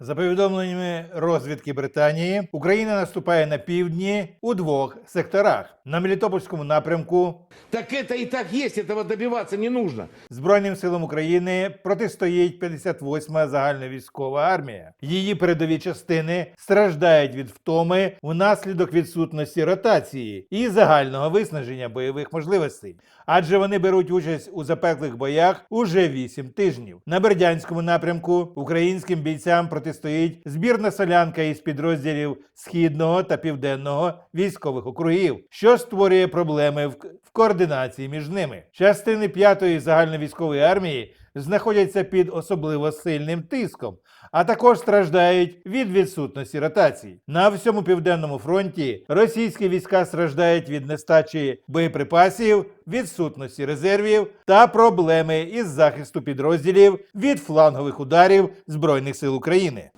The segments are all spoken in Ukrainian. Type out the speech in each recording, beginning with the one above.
За повідомленнями розвідки Британії, Україна наступає на півдні у двох секторах: на Мелітопольському напрямку Так это и так есть, этого добиваться не нужно. Збройним силам України протистоїть 58-ма загальновійськова армія. Її передові частини страждають від втоми внаслідок відсутності ротації і загального виснаження бойових можливостей, адже вони беруть участь у запеклих боях уже 8 тижнів. На Бердянському напрямку українським бійцям протистоїть збірна солянка із підрозділів східного та південного військових округів, що створює проблеми в, в координації між ними. Частини 5-ї загальновійськової армії знаходяться під особливо сильним тиском, а також страждають від відсутності ротацій. На всьому південному фронті російські війська страждають від нестачі боєприпасів, відсутності резервів та проблеми із захисту підрозділів від флангових ударів Збройних сил України.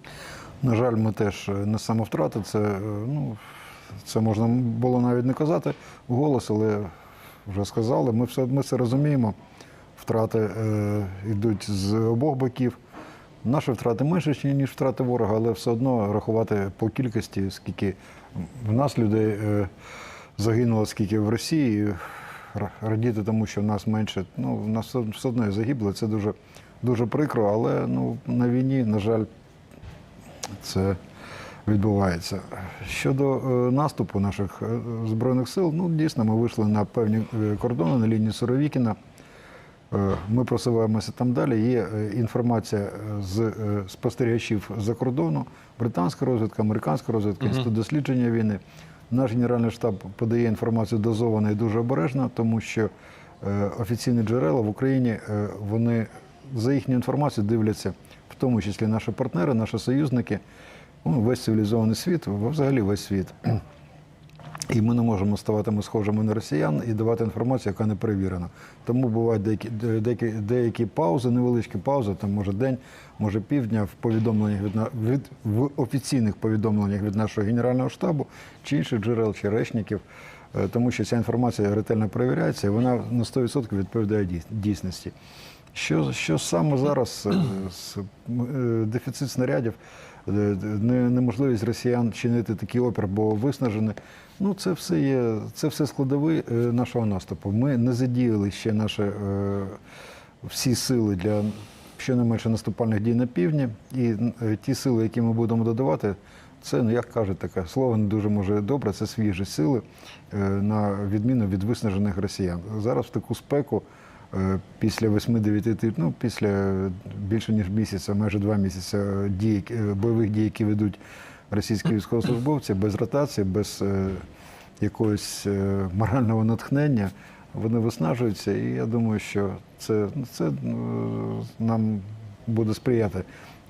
На жаль, ми теж е, несемо втрати. Це, е, ну, це можна було навіть не казати вголос, але вже сказали. Ми все ми це розуміємо. Втрати е, йдуть з обох боків. Наші втрати менші, ніж втрати ворога, але все одно рахувати по кількості, скільки в нас людей е, загинуло, скільки в Росії. Радіти тому, що в нас менше. Ну, в нас все- одно загибло. Це дуже, дуже прикро, але ну, на війні, на жаль, це відбувається. Щодо е, наступу наших е, збройних сил, ну дійсно ми вийшли на певні е, кордони на лінії Суровікіна. Ми просуваємося там далі. Є інформація з спостерігачів за кордону, британська розвідка, американська розвідка, інститут дослідження війни. Наш генеральний штаб подає інформацію дозовано і дуже обережно, тому що офіційні джерела в Україні вони за їхню інформацію дивляться, в тому числі наші партнери, наші союзники, ну, весь цивілізований світ, взагалі весь світ. І ми не можемо ставати схожими на росіян і давати інформацію, яка не перевірена. Тому бувають деякі, деякі, деякі паузи, невеличкі паузи, там може день, може півдня в повідомленнях від, від в офіційних повідомленнях від нашого генерального штабу чи інших джерел, чи речників, Е, тому що ця інформація ретельно перевіряється, і вона на 100% відповідає дійсності. Що, що саме зараз е, е, дефіцит снарядів, неможливість росіян чинити такий опір, бо виснажені. Ну, це все є, це все складові е, нашого наступу. Ми не задіяли ще наші е, всі сили для щонайменше наступальних дій на півдні. І е, ті сили, які ми будемо додавати, це, ну як кажуть, таке слово не дуже може добре, це свіжі сили, е, на відміну від виснажених росіян. Зараз в таку спеку. Е, Після 8-9 тижнів, ну після більше ніж місяця, майже два місяці дій, е, бойових дій, які ведуть російські військовослужбовці, без ротації, без е, якогось морального натхнення, вони виснажуються. І я думаю, що це, ну, це нам буде сприяти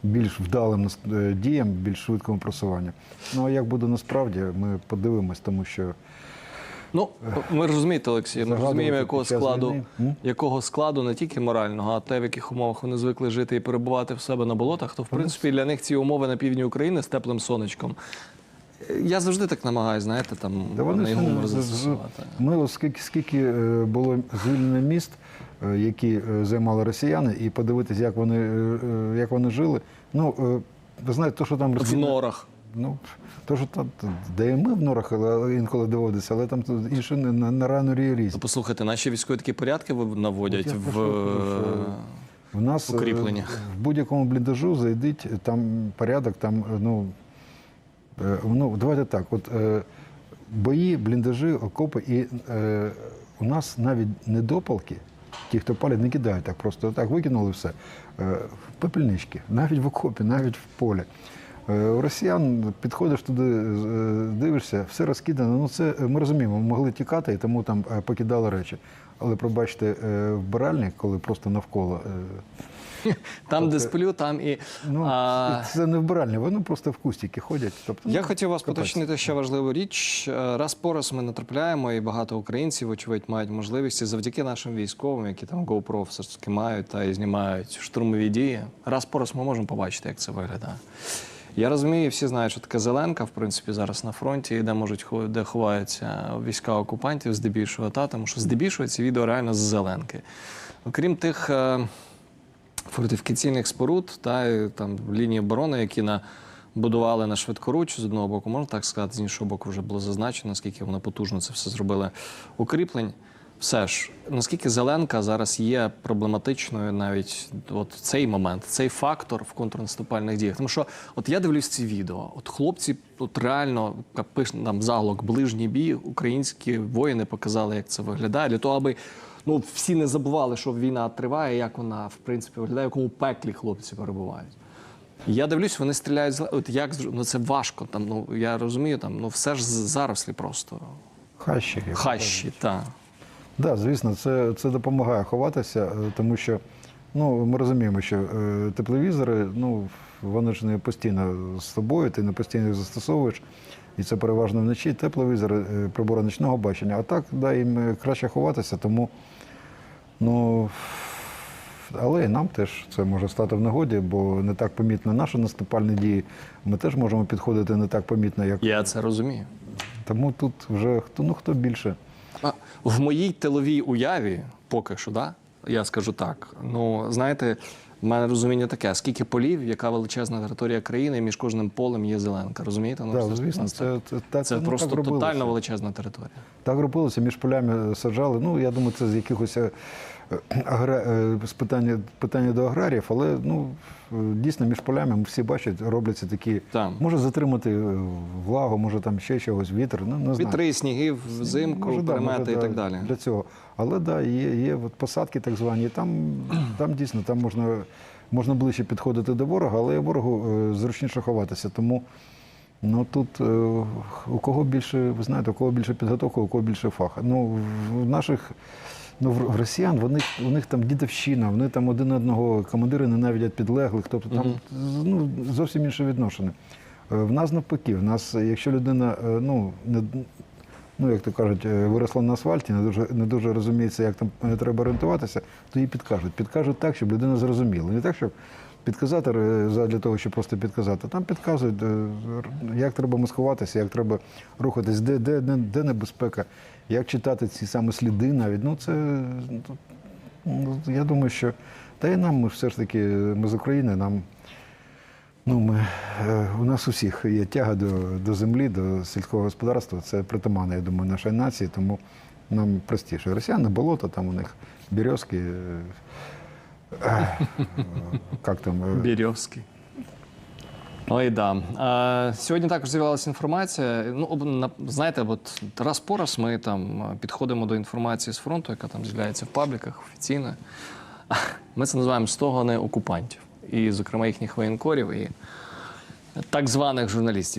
більш вдалим діям, більш швидкому просуванню. Ну а як буде насправді, ми подивимось, тому що Ну, ми розумієте, Олексій, ми розуміємо, якого складу, якого складу не тільки морального, а те, в яких умовах вони звикли жити і перебувати в себе на болотах, то в принципі для них ці умови на півдні України з теплим сонечком. Я завжди так намагаюся, знаєте, там Та вони гумор застосувати. Ми от скільки, е, було звільнено міст, е, які е, займали росіяни, і подивитися, як вони, як вони жили. Ну, ви знаєте, то, що там В норах. Ну, то, що там, де ми в норах але інколи доводиться, але там інше на, на, на рану Ну, різні. послухайте, наші військові такі порядки наводять От в. про кажу, що В нас е, укріплення. в будь-якому бліндажу зайдіть, там порядок, там, е, ну, е, ну давайте так, от е, бої, бліндажі, окопи, і е, у нас навіть недопалки, ті, хто палять, не кидають так просто так, викинули все. Е, Пепельнички, навіть в окопі, навіть в полі. Е, У росіян підходиш туди, е, дивишся, все розкидано. Ну це е, ми розуміємо, могли тікати і тому там покидали речі. Але пробачте, вбиральник, коли просто навколо. Там, де сплю, там і. Ну, а... це не вбиральня, вони просто в кустики ходять. Тобто, Я ну, хотів вас капець. поточнити ще важливу річ. Раз по раз ми натрапляємо, і багато українців, очевидь, мають можливість і завдяки нашим військовим, які там GoPro все ж таки мають та і знімають штурмові дії. Раз по раз ми можемо побачити, як це виглядає. Я розумію, всі знають, що таке зеленка, в принципі, зараз на фронті, де можуть де ховаються війська окупантів, здебільшого та тому що здебільшого ці відео реально з зеленки. Окрім тих. е, фортифікаційних споруд та там лінії оборони, які на будували на швидкоруч з одного боку, можна так сказати, з іншого боку, вже було зазначено, наскільки вони потужно це все зробили укріплень. Все ж, наскільки Зеленка зараз є проблематичною навіть от цей момент, цей фактор в контрнаступальних діях. Тому що от я дивлюсь ці відео, от хлопці, от реально як пише там заголовок ближній бій, українські воїни показали, як це виглядає, для того, аби ну всі не забували, що війна триває, як вона в принципі виглядає, в якому пеклі хлопці перебувають. Я дивлюсь, вони стріляють з от як ну це важко. Там ну я розумію, там ну все ж зарослі просто Хащі. хащі, так. Да, звісно, це, це допомагає ховатися, е, тому що ну, ми розуміємо, що е, тепловізори, ну, вони ж не постійно з тобою, ти не постійно їх застосовуєш. І це переважно вночі тепловізори, е, прибори нічного бачення. А так, да, їм е, краще ховатися, тому ну, але і нам теж це може стати в нагоді, бо не так помітно наші наступальні дії. Ми теж можемо підходити не так помітно, як Я це розумію. тому тут вже хто ну хто більше. В моїй тиловій уяві, поки що, да, я скажу так. Ну, знаєте, в мене розуміння таке: скільки полів, яка величезна територія країни, і між кожним полем є зеленка. Розумієте? Ну, Да, це- звісно, це це, це, це ну, просто тотально величезна територія. Так робилося, між полями саджали. Ну, я думаю, це з якихось е, питання, питання до аграріїв, але ну, е, дійсно між полями ми всі бачать, робляться такі. Там. Може затримати е, влагу, може там ще чогось, вітер. Ну, не знаю. Вітри, сніги, взимку, Може, перемети може, і так далі. Для цього. Але да, є, є от посадки так звані. і Там, там дійсно там можна, можна ближче підходити до ворога, але ворогу е, зручніше ховатися. Тому ну, тут е, у кого більше, ви знаєте, у кого більше підготовка, у кого більше фах. Ну, в наших. Ну, в росіян вони, у них там дідовщина, вони там один одного командири ненавидять підлеглих, тобто там ну, зовсім інше відношення. Е, В нас навпаки, в нас, якщо людина е, ну, не, ну, як то кажуть, е, виросла на асфальті, не дуже, не дуже розуміється, як там треба орієнтуватися, то їй підкажуть. Підкажуть так, щоб людина зрозуміла. Не так, щоб підказати е, для того, щоб просто підказати. Там підказують, е, як треба маскуватися, як треба рухатись, де, де, де, небезпека, як читати ці саме сліди навіть. Ну, це, ну, я думаю, що та і нам ми все ж таки, ми з України, нам. Ну, ми, е, у нас усіх є тяга до, до землі, до сільського господарства. Це притаманно, я думаю, нашої нації, тому нам простіше. Росіяни, болото, там у них березки. Е, там? е, Бірьовський. Ой, да. Сьогодні також з'явилася інформація. Ну, знаєте, от раз по раз ми там підходимо до інформації з фронту, яка там з'являється в пабліках офіційно. Ми це називаємо стогони окупантів. І, зокрема, їхніх воєнкорів і так званих журналістів.